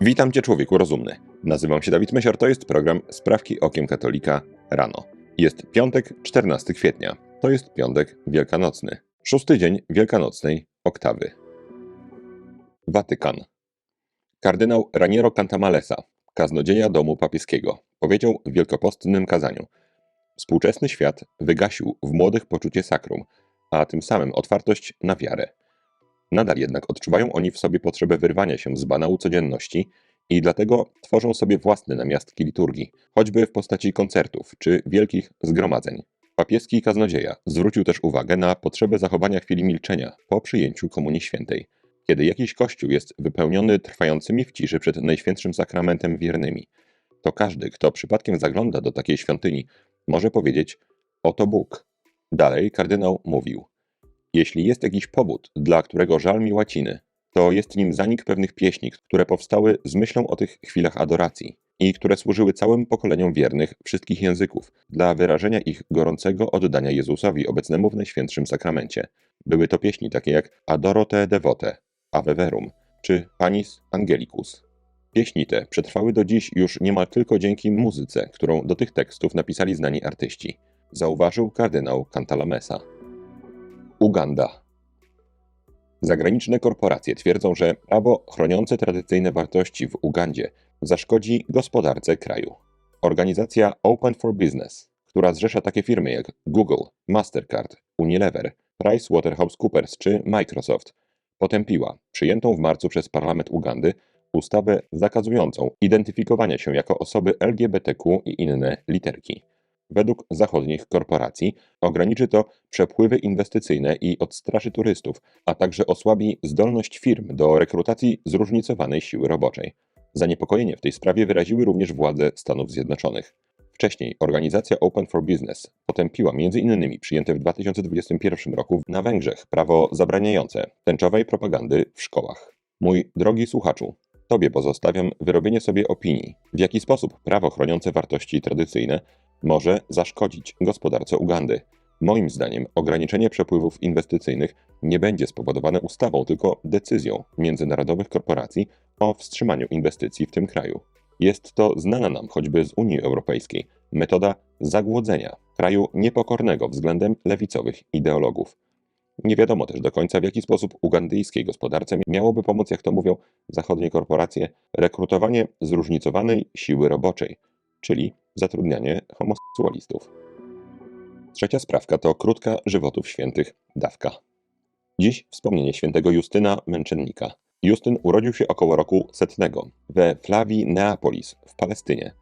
Witam Cię, człowieku rozumny. Nazywam się Dawid Mesiar, to jest program Sprawki Okiem Katolika rano. Jest piątek, 14 kwietnia. To jest piątek wielkanocny. Szósty dzień wielkanocnej oktawy. Watykan. Kardynał Raniero Cantamalesa, kaznodzieja domu papieskiego, powiedział w wielkopostnym kazaniu: Współczesny świat wygasił w młodych poczucie sakrum, a tym samym otwartość na wiarę. Nadal jednak odczuwają oni w sobie potrzebę wyrwania się z banału codzienności i dlatego tworzą sobie własne namiastki liturgii, choćby w postaci koncertów czy wielkich zgromadzeń. Papieski kaznodzieja zwrócił też uwagę na potrzebę zachowania chwili milczenia po przyjęciu Komunii Świętej, kiedy jakiś kościół jest wypełniony trwającymi w ciszy przed Najświętszym Sakramentem wiernymi. To każdy, kto przypadkiem zagląda do takiej świątyni, może powiedzieć: Oto Bóg. Dalej kardynał mówił: jeśli jest jakiś powód, dla którego żal mi łaciny, to jest nim zanik pewnych pieśni, które powstały z myślą o tych chwilach adoracji i które służyły całym pokoleniom wiernych wszystkich języków dla wyrażenia ich gorącego oddania Jezusowi obecnemu w Najświętszym Sakramencie. Były to pieśni takie jak Adoro te devote, Ave Verum czy Panis Angelicus. Pieśni te przetrwały do dziś już niemal tylko dzięki muzyce, którą do tych tekstów napisali znani artyści, zauważył kardynał Cantalamessa. Uganda. Zagraniczne korporacje twierdzą, że prawo chroniące tradycyjne wartości w Ugandzie zaszkodzi gospodarce kraju. Organizacja Open for Business, która zrzesza takie firmy jak Google, Mastercard, Unilever, PricewaterhouseCoopers czy Microsoft, potępiła przyjętą w marcu przez parlament Ugandy ustawę zakazującą identyfikowania się jako osoby LGBTQ i inne literki. Według zachodnich korporacji ograniczy to przepływy inwestycyjne i odstraszy turystów, a także osłabi zdolność firm do rekrutacji zróżnicowanej siły roboczej. Zaniepokojenie w tej sprawie wyraziły również władze Stanów Zjednoczonych. Wcześniej organizacja Open for Business potępiła m.in. przyjęte w 2021 roku na Węgrzech prawo zabraniające tęczowej propagandy w szkołach. Mój drogi słuchaczu, Tobie pozostawiam wyrobienie sobie opinii, w jaki sposób prawo chroniące wartości tradycyjne może zaszkodzić gospodarce Ugandy. Moim zdaniem ograniczenie przepływów inwestycyjnych nie będzie spowodowane ustawą, tylko decyzją międzynarodowych korporacji o wstrzymaniu inwestycji w tym kraju. Jest to znana nam choćby z Unii Europejskiej metoda zagłodzenia kraju niepokornego względem lewicowych ideologów. Nie wiadomo też do końca, w jaki sposób ugandyjskiej gospodarce miałoby pomóc, jak to mówią zachodnie korporacje, rekrutowanie zróżnicowanej siły roboczej, czyli zatrudnianie homoseksualistów. Trzecia sprawka to krótka żywotów świętych dawka. Dziś wspomnienie świętego Justyna Męczennika. Justyn urodził się około roku setnego we Flavii Neapolis w Palestynie.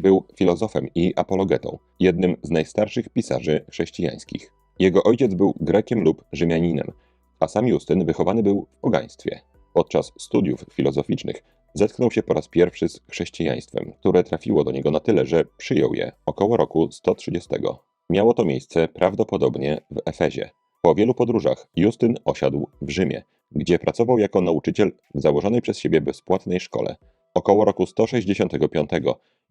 Był filozofem i apologetą, jednym z najstarszych pisarzy chrześcijańskich. Jego ojciec był Grekiem lub Rzymianinem, a sam Justyn wychowany był w pogaństwie. Podczas studiów filozoficznych zetknął się po raz pierwszy z chrześcijaństwem, które trafiło do niego na tyle, że przyjął je około roku 130. Miało to miejsce prawdopodobnie w Efezie. Po wielu podróżach Justyn osiadł w Rzymie, gdzie pracował jako nauczyciel w założonej przez siebie bezpłatnej szkole. Około roku 165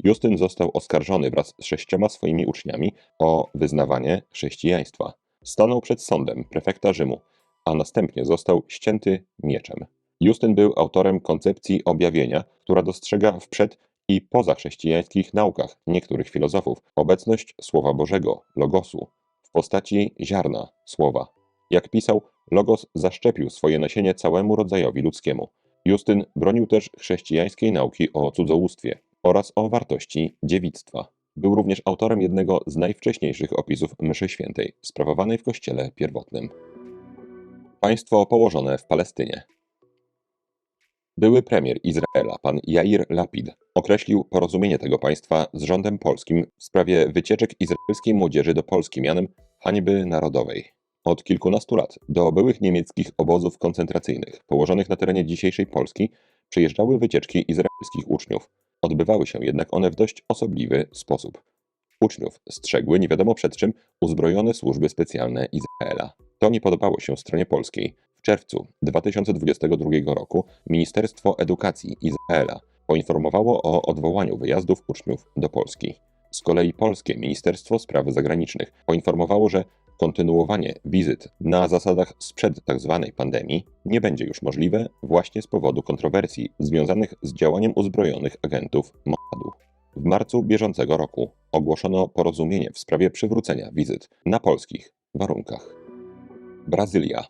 Justyn został oskarżony wraz z sześcioma swoimi uczniami o wyznawanie chrześcijaństwa. Stanął przed sądem prefekta Rzymu, a następnie został ścięty mieczem. Justyn był autorem koncepcji objawienia, która dostrzega w przed i pozachrześcijańskich naukach niektórych filozofów obecność Słowa Bożego, logosu, w postaci ziarna słowa. Jak pisał, logos zaszczepił swoje nasienie całemu rodzajowi ludzkiemu. Justyn bronił też chrześcijańskiej nauki o cudzołóstwie oraz o wartości dziewictwa. Był również autorem jednego z najwcześniejszych opisów mszy świętej, sprawowanej w kościele pierwotnym. Państwo położone w Palestynie. Były premier Izraela, pan Jair Lapid, określił porozumienie tego państwa z rządem polskim w sprawie wycieczek izraelskiej młodzieży do Polski mianem hańby narodowej. Od kilkunastu lat do byłych niemieckich obozów koncentracyjnych położonych na terenie dzisiejszej Polski przyjeżdżały wycieczki izraelskich uczniów. Odbywały się jednak one w dość osobliwy sposób. Uczniów strzegły nie wiadomo przed czym uzbrojone służby specjalne Izraela. To nie podobało się stronie polskiej, czerwcu 2022 roku Ministerstwo Edukacji Izraela poinformowało o odwołaniu wyjazdów uczniów do Polski. Z kolei polskie Ministerstwo Spraw Zagranicznych poinformowało, że kontynuowanie wizyt na zasadach sprzed tzw. pandemii nie będzie już możliwe właśnie z powodu kontrowersji związanych z działaniem uzbrojonych agentów Mossadu. W marcu bieżącego roku ogłoszono porozumienie w sprawie przywrócenia wizyt na polskich warunkach. Brazylia.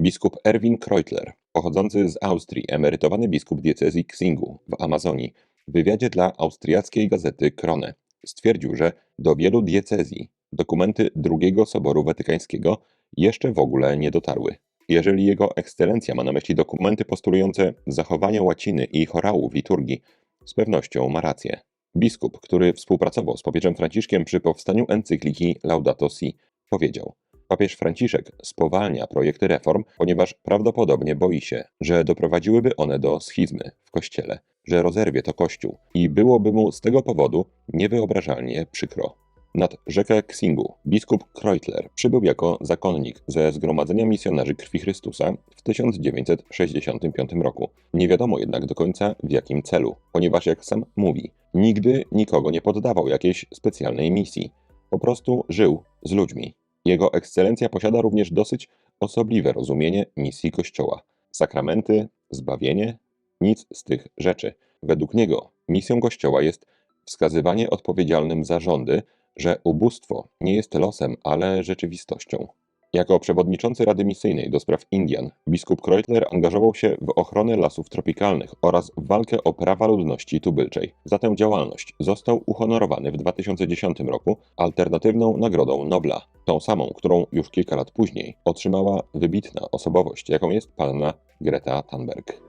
Biskup Erwin Kreutler, pochodzący z Austrii, emerytowany biskup diecezji Xingu w Amazonii, w wywiadzie dla austriackiej gazety Krone stwierdził, że do wielu diecezji dokumenty II Soboru Watykańskiego jeszcze w ogóle nie dotarły. Jeżeli Jego Ekscelencja ma na myśli dokumenty postulujące zachowanie łaciny i chorału w liturgii, z pewnością ma rację. Biskup, który współpracował z papieżem Franciszkiem przy powstaniu encykliki Laudato Si, powiedział: Papież Franciszek spowalnia projekty reform, ponieważ prawdopodobnie boi się, że doprowadziłyby one do schizmy w kościele, że rozerwie to kościół i byłoby mu z tego powodu niewyobrażalnie przykro. Nad rzekę Xingu biskup Kreutler przybył jako zakonnik ze Zgromadzenia Misjonarzy Krwi Chrystusa w 1965 roku. Nie wiadomo jednak do końca w jakim celu, ponieważ jak sam mówi, nigdy nikogo nie poddawał jakiejś specjalnej misji. Po prostu żył z ludźmi. Jego ekscelencja posiada również dosyć osobliwe rozumienie misji Kościoła. Sakramenty, zbawienie, nic z tych rzeczy. Według niego misją Kościoła jest wskazywanie odpowiedzialnym za rządy, że ubóstwo nie jest losem, ale rzeczywistością. Jako przewodniczący Rady Misyjnej do spraw Indian, biskup Kreutler angażował się w ochronę lasów tropikalnych oraz walkę o prawa ludności tubylczej. Za tę działalność został uhonorowany w 2010 roku alternatywną Nagrodą Nobla, tą samą, którą już kilka lat później otrzymała wybitna osobowość, jaką jest panna Greta Thunberg.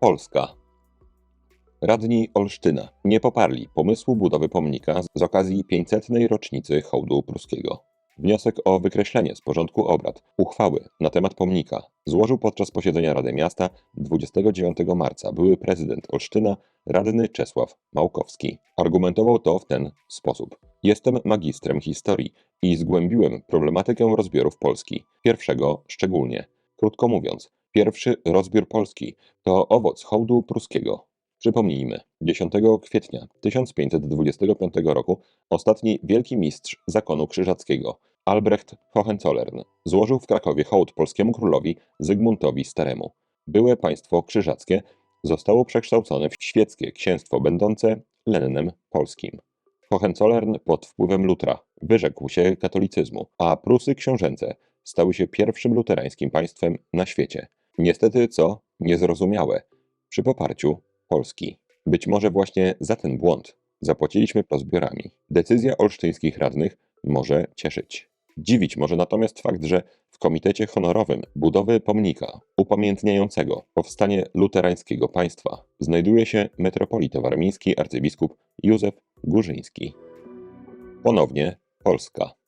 Polska Radni Olsztyna nie poparli pomysłu budowy pomnika z okazji 500. rocznicy hołdu pruskiego. Wniosek o wykreślenie z porządku obrad uchwały na temat pomnika złożył podczas posiedzenia Rady Miasta 29 marca były prezydent Olsztyna, radny Czesław Małkowski. Argumentował to w ten sposób. Jestem magistrem historii i zgłębiłem problematykę rozbiorów Polski. Pierwszego szczególnie. Krótko mówiąc, pierwszy rozbiór Polski to owoc hołdu pruskiego. Przypomnijmy, 10 kwietnia 1525 roku ostatni wielki mistrz zakonu krzyżackiego, Albrecht Hohenzollern, złożył w Krakowie hołd polskiemu królowi Zygmuntowi Staremu. Byłe państwo krzyżackie zostało przekształcone w świeckie księstwo będące lennem polskim. Hohenzollern pod wpływem Lutra wyrzekł się katolicyzmu, a Prusy książęce stały się pierwszym luterańskim państwem na świecie. Niestety, co niezrozumiałe, przy poparciu Polski. Być może właśnie za ten błąd zapłaciliśmy rozbiorami. Decyzja olsztyńskich radnych może cieszyć. Dziwić może natomiast fakt, że w Komitecie Honorowym Budowy Pomnika upamiętniającego powstanie luterańskiego państwa znajduje się metropolita warmiński arcybiskup Józef Górzyński. Ponownie Polska.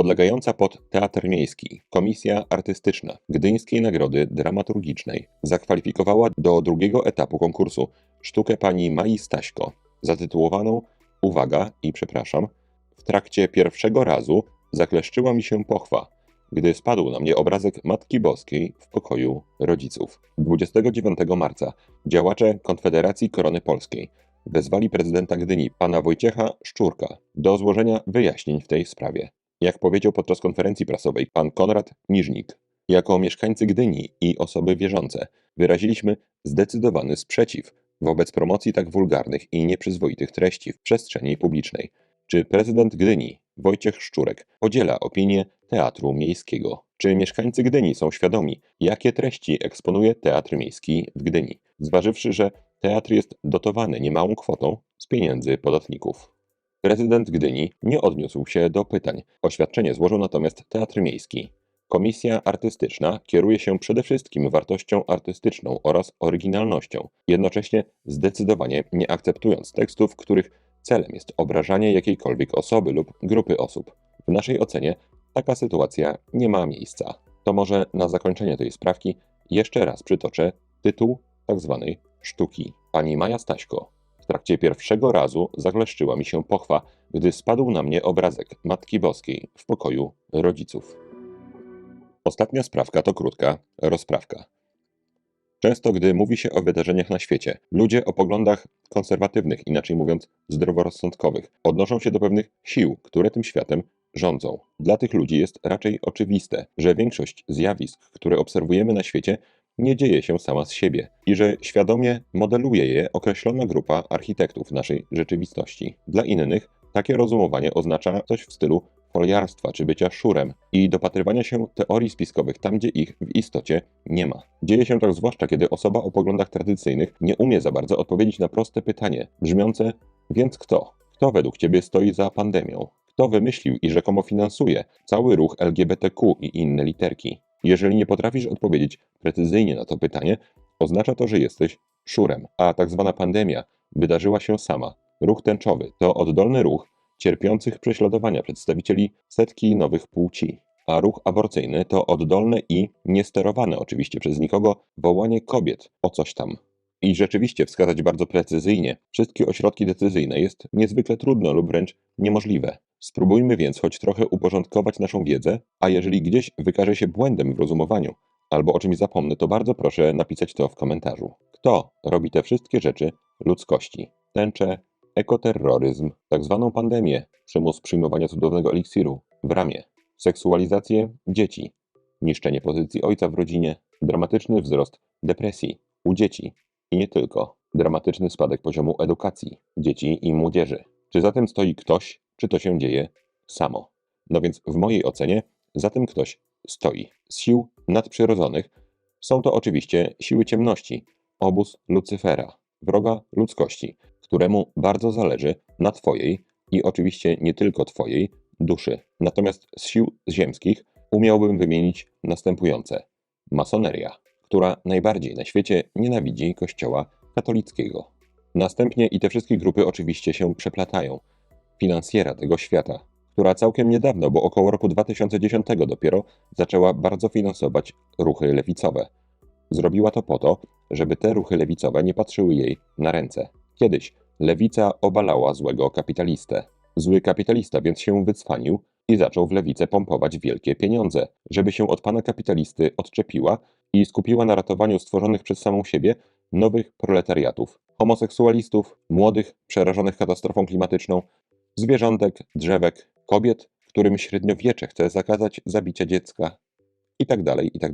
Podlegająca pod Teatr Miejski Komisja Artystyczna Gdyńskiej Nagrody Dramaturgicznej zakwalifikowała do drugiego etapu konkursu sztukę pani Mai Staśko, zatytułowaną Uwaga i przepraszam, w trakcie pierwszego razu zakleszczyła mi się pochwa, gdy spadł na mnie obrazek Matki Boskiej w pokoju rodziców. 29 marca działacze Konfederacji Korony Polskiej wezwali prezydenta Gdyni, pana Wojciecha Szczurka, do złożenia wyjaśnień w tej sprawie. Jak powiedział podczas konferencji prasowej pan Konrad Niżnik, jako mieszkańcy Gdyni i osoby wierzące wyraziliśmy zdecydowany sprzeciw wobec promocji tak wulgarnych i nieprzyzwoitych treści w przestrzeni publicznej. Czy prezydent Gdyni, Wojciech Szczurek, podziela opinię Teatru Miejskiego? Czy mieszkańcy Gdyni są świadomi, jakie treści eksponuje Teatr Miejski w Gdyni, zważywszy, że teatr jest dotowany niemałą kwotą z pieniędzy podatników? Prezydent Gdyni nie odniósł się do pytań. Oświadczenie złożył natomiast Teatr Miejski. Komisja artystyczna kieruje się przede wszystkim wartością artystyczną oraz oryginalnością, jednocześnie zdecydowanie nie akceptując tekstów, których celem jest obrażanie jakiejkolwiek osoby lub grupy osób. W naszej ocenie taka sytuacja nie ma miejsca. To może na zakończenie tej sprawki jeszcze raz przytoczę tytuł tzw. Tak sztuki. Pani Maja Staśko trakcie pierwszego razu zakleszczyła mi się pochwa, gdy spadł na mnie obrazek Matki Boskiej w pokoju rodziców. Ostatnia sprawka to krótka rozprawka. Często, gdy mówi się o wydarzeniach na świecie, ludzie o poglądach konserwatywnych, inaczej mówiąc zdroworozsądkowych, odnoszą się do pewnych sił, które tym światem rządzą. Dla tych ludzi jest raczej oczywiste, że większość zjawisk, które obserwujemy na świecie, nie dzieje się sama z siebie i że świadomie modeluje je określona grupa architektów naszej rzeczywistości. Dla innych takie rozumowanie oznacza coś w stylu foliarstwa czy bycia szurem i dopatrywania się teorii spiskowych tam, gdzie ich w istocie nie ma. Dzieje się tak zwłaszcza, kiedy osoba o poglądach tradycyjnych nie umie za bardzo odpowiedzieć na proste pytanie, brzmiące: więc kto? Kto według ciebie stoi za pandemią? Kto wymyślił i rzekomo finansuje cały ruch LGBTQ i inne literki? Jeżeli nie potrafisz odpowiedzieć precyzyjnie na to pytanie, oznacza to, że jesteś szurem, a tak zwana pandemia wydarzyła się sama. Ruch tęczowy to oddolny ruch cierpiących prześladowania przedstawicieli setki nowych płci, a ruch aborcyjny to oddolne i niesterowane oczywiście przez nikogo wołanie kobiet o coś tam. I rzeczywiście wskazać bardzo precyzyjnie wszystkie ośrodki decyzyjne jest niezwykle trudno lub wręcz niemożliwe. Spróbujmy więc choć trochę uporządkować naszą wiedzę, a jeżeli gdzieś wykaże się błędem w rozumowaniu, albo o czymś zapomnę, to bardzo proszę napisać to w komentarzu. Kto robi te wszystkie rzeczy? Ludzkości? Tęcze, ekoterroryzm, tak zwaną pandemię, przymus przyjmowania cudownego eliksiru w ramię, seksualizację dzieci, niszczenie pozycji ojca w rodzinie, dramatyczny wzrost depresji u dzieci. I nie tylko, dramatyczny spadek poziomu edukacji dzieci i młodzieży. Czy za tym stoi ktoś, czy to się dzieje samo? No więc w mojej ocenie za tym ktoś stoi. Z sił nadprzyrodzonych są to oczywiście siły ciemności, obóz Lucyfera, wroga ludzkości, któremu bardzo zależy na Twojej i oczywiście nie tylko Twojej duszy. Natomiast z sił ziemskich umiałbym wymienić następujące: masoneria, która najbardziej na świecie nienawidzi Kościoła katolickiego. Następnie i te wszystkie grupy oczywiście się przeplatają. Finansjera tego świata, która całkiem niedawno, bo około roku 2010 dopiero, zaczęła bardzo finansować ruchy lewicowe. Zrobiła to po to, żeby te ruchy lewicowe nie patrzyły jej na ręce. Kiedyś lewica obalała złego kapitalistę. Zły kapitalista więc się wycwanił i zaczął w lewicę pompować wielkie pieniądze, żeby się od pana kapitalisty odczepiła i skupiła na ratowaniu stworzonych przez samą siebie nowych proletariatów, homoseksualistów, młodych, przerażonych katastrofą klimatyczną, zwierzątek, drzewek, kobiet, którym średniowiecze chce zakazać zabicia dziecka i tak dalej, i tak.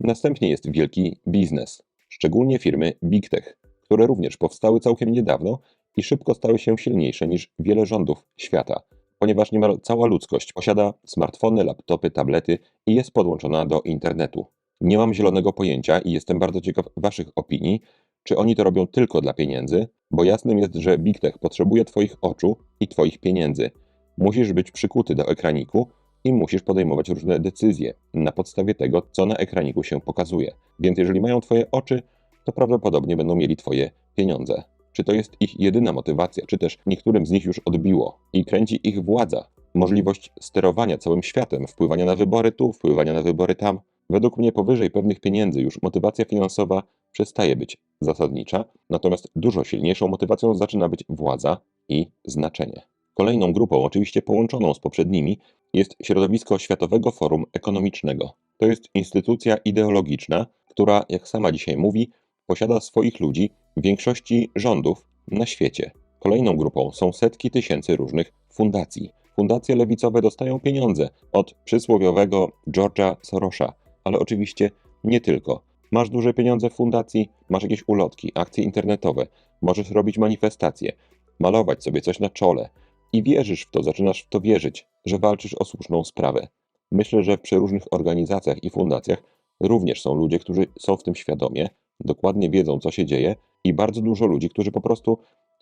Następnie jest wielki biznes, szczególnie firmy Big Tech, które również powstały całkiem niedawno i szybko stały się silniejsze niż wiele rządów świata, ponieważ niemal cała ludzkość posiada smartfony, laptopy, tablety i jest podłączona do internetu. Nie mam zielonego pojęcia i jestem bardzo ciekaw Waszych opinii, czy oni to robią tylko dla pieniędzy, bo jasnym jest, że Big Tech potrzebuje Twoich oczu i Twoich pieniędzy. Musisz być przykuty do ekraniku i musisz podejmować różne decyzje na podstawie tego, co na ekraniku się pokazuje. Więc jeżeli mają Twoje oczy, to prawdopodobnie będą mieli Twoje pieniądze. Czy to jest ich jedyna motywacja, czy też niektórym z nich już odbiło i kręci ich władza, możliwość sterowania całym światem, wpływania na wybory tu, wpływania na wybory tam. Według mnie powyżej pewnych pieniędzy już motywacja finansowa przestaje być zasadnicza, natomiast dużo silniejszą motywacją zaczyna być władza i znaczenie. Kolejną grupą, oczywiście połączoną z poprzednimi, jest środowisko Światowego Forum Ekonomicznego. To jest instytucja ideologiczna, która, jak sama dzisiaj mówi, posiada swoich ludzi w większości rządów na świecie. Kolejną grupą są setki tysięcy różnych fundacji. Fundacje lewicowe dostają pieniądze od przysłowiowego George'a Sorosza, ale oczywiście nie tylko. Masz duże pieniądze w fundacji, masz jakieś ulotki, akcje internetowe, możesz robić manifestacje, malować sobie coś na czole i wierzysz w to, zaczynasz w to wierzyć, że walczysz o słuszną sprawę. Myślę, że przy różnych organizacjach i fundacjach również są ludzie, którzy są w tym świadomie, dokładnie wiedzą, co się dzieje, i bardzo dużo ludzi, którzy po prostu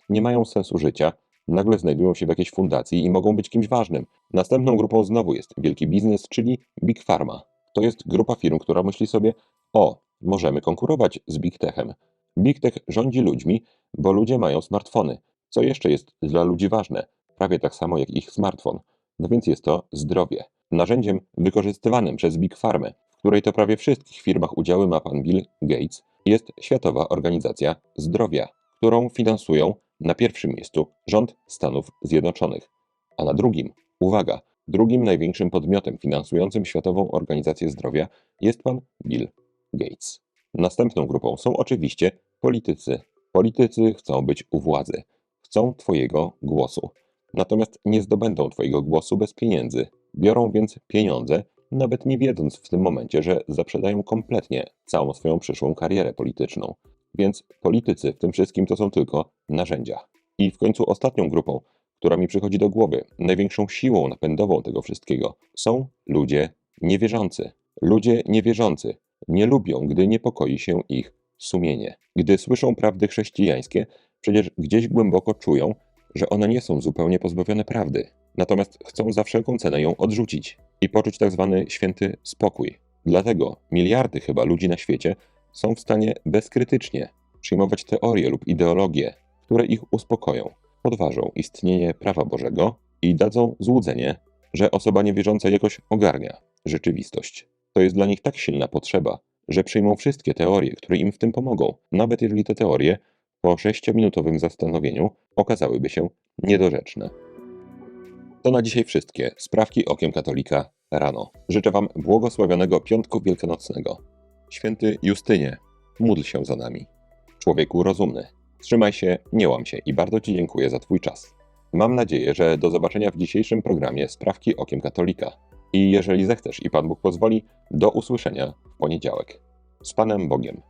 nie mają sensu życia, nagle znajdują się w jakiejś fundacji i mogą być kimś ważnym. Następną grupą znowu jest wielki biznes, czyli Big Pharma. To jest grupa firm, która myśli sobie: O, możemy konkurować z Big Techem. Big Tech rządzi ludźmi, bo ludzie mają smartfony. Co jeszcze jest dla ludzi ważne? Prawie tak samo jak ich smartfon. No więc jest to zdrowie. Narzędziem wykorzystywanym przez Big Pharma, w której to prawie wszystkich firmach udziały ma pan Bill Gates, jest Światowa Organizacja Zdrowia, którą finansują na pierwszym miejscu rząd Stanów Zjednoczonych, a na drugim, uwaga, drugim największym podmiotem finansującym Światową Organizację Zdrowia jest pan Bill Gates. Następną grupą są oczywiście politycy. Politycy chcą być u władzy, chcą Twojego głosu. Natomiast nie zdobędą Twojego głosu bez pieniędzy. Biorą więc pieniądze, nawet nie wiedząc w tym momencie, że zaprzedają kompletnie całą swoją przyszłą karierę polityczną. Więc politycy w tym wszystkim to są tylko narzędzia. I w końcu ostatnią grupą, która mi przychodzi do głowy, największą siłą napędową tego wszystkiego, są ludzie niewierzący. Ludzie niewierzący nie lubią, gdy niepokoi się ich sumienie. Gdy słyszą prawdy chrześcijańskie, przecież gdzieś głęboko czują, że one nie są zupełnie pozbawione prawdy. Natomiast chcą za wszelką cenę ją odrzucić i poczuć tak zwany święty spokój. Dlatego miliardy chyba ludzi na świecie są w stanie bezkrytycznie przyjmować teorie lub ideologie, które ich uspokoją, podważą istnienie prawa Bożego i dadzą złudzenie, że osoba niewierząca jakoś ogarnia rzeczywistość. To jest dla nich tak silna potrzeba, że przyjmą wszystkie teorie, które im w tym pomogą, nawet jeżeli te teorie po sześciominutowym zastanowieniu okazałyby się niedorzeczne. To na dzisiaj wszystkie sprawki okiem katolika rano. Życzę Wam błogosławionego piątku wielkanocnego. Święty Justynie, módl się za nami. Człowieku rozumny, trzymaj się, nie łam się i bardzo Ci dziękuję za Twój czas. Mam nadzieję, że do zobaczenia w dzisiejszym programie Sprawki okiem katolika. I jeżeli zechcesz i Pan Bóg pozwoli, do usłyszenia w poniedziałek. Z Panem Bogiem.